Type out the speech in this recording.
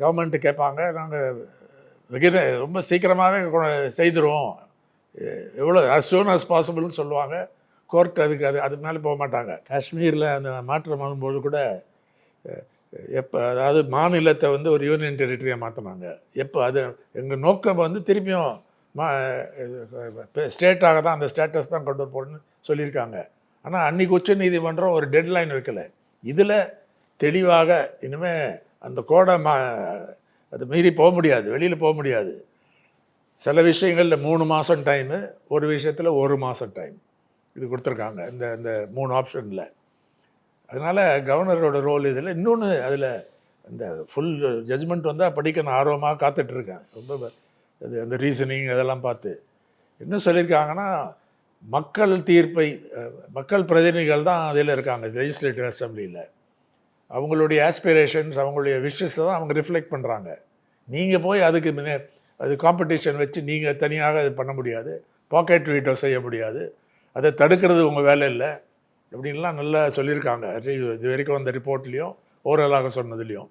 Government கேட்பாங்க நாங்கள் விகித ரொம்ப சீக்கிரமாகவே செய்துருவோம். எவ்வளோ அஸ் சூன் அஸ் பாசிபிள்னு சொல்லுவாங்க. கோர்ட் அதுக்கு அது அதுக்கு மேலே போக மாட்டாங்க. காஷ்மீரில் அந்த மாற்றம் வரும்போது கூட எப்போ அதாவது மாநிலத்தை வந்து ஒரு யூனியன் டெரிட்டரியாக மாற்றினாங்க எப்போ அது எங்கள் நோக்கம் வந்து திருப்பியும் மா ஸ்டேட்டாக தான் அந்த ஸ்டேட்டஸ் தான் கொண்டு போகணும்னு சொல்லியிருக்காங்க. ஆனால் அன்றைக்கி உச்ச நீதிமன்றம் ஒரு டெட்லைன் வைக்கல. இதில் தெளிவாக இனிமேல் அந்த கோடை மா அது மீறி போக முடியாது வெளியில் போக முடியாது. சில விஷயங்களில் மூணு மாதம் டைமு ஒரு விஷயத்தில் ஒரு மாதம் டைம் இது கொடுத்துருக்காங்க இந்த இந்த மூணு ஆப்ஷனில் அதனால் கவர்னரோட ரோல் இதில் இன்னொன்று அதில் இந்த ஃபுல் ஜட்ஜ்மெண்ட் வந்தால் படிக்க நான் ஆர்வமாக காத்துட்ருக்கேன். ரொம்ப அது அந்த ரீசனிங் அதெல்லாம் பார்த்து. என்ன சொல்லியிருக்காங்கன்னா மக்கள் தீர்ப்பை மக்கள் பிரதிநிதிகள் தான் அதில் இருக்காங்க லெஜிஸ்லேட்டிவ் அசம்பிளியில் அவங்களுடைய ஆஸ்பிரேஷன்ஸ் அவங்களுடைய விஷஸை தான் அவங்க ரிஃப்ளெக்ட் பண்ணுறாங்க நீங்கள் போய் அதுக்கு முன்னே அது காம்படிஷன் வச்சு நீங்கள் தனியாக அது பண்ண முடியாது. பாக்கெட் வீட்டோ செய்ய முடியாது. அதை தடுக்கிறது உங்கள் வேலை இல்லை. அப்படின்லாம் நல்லா சொல்லியிருக்காங்க. இது இது வரைக்கும் அந்த ரிப்போர்ட்லேயும் ஓரலாக சொன்னதுலேயும்.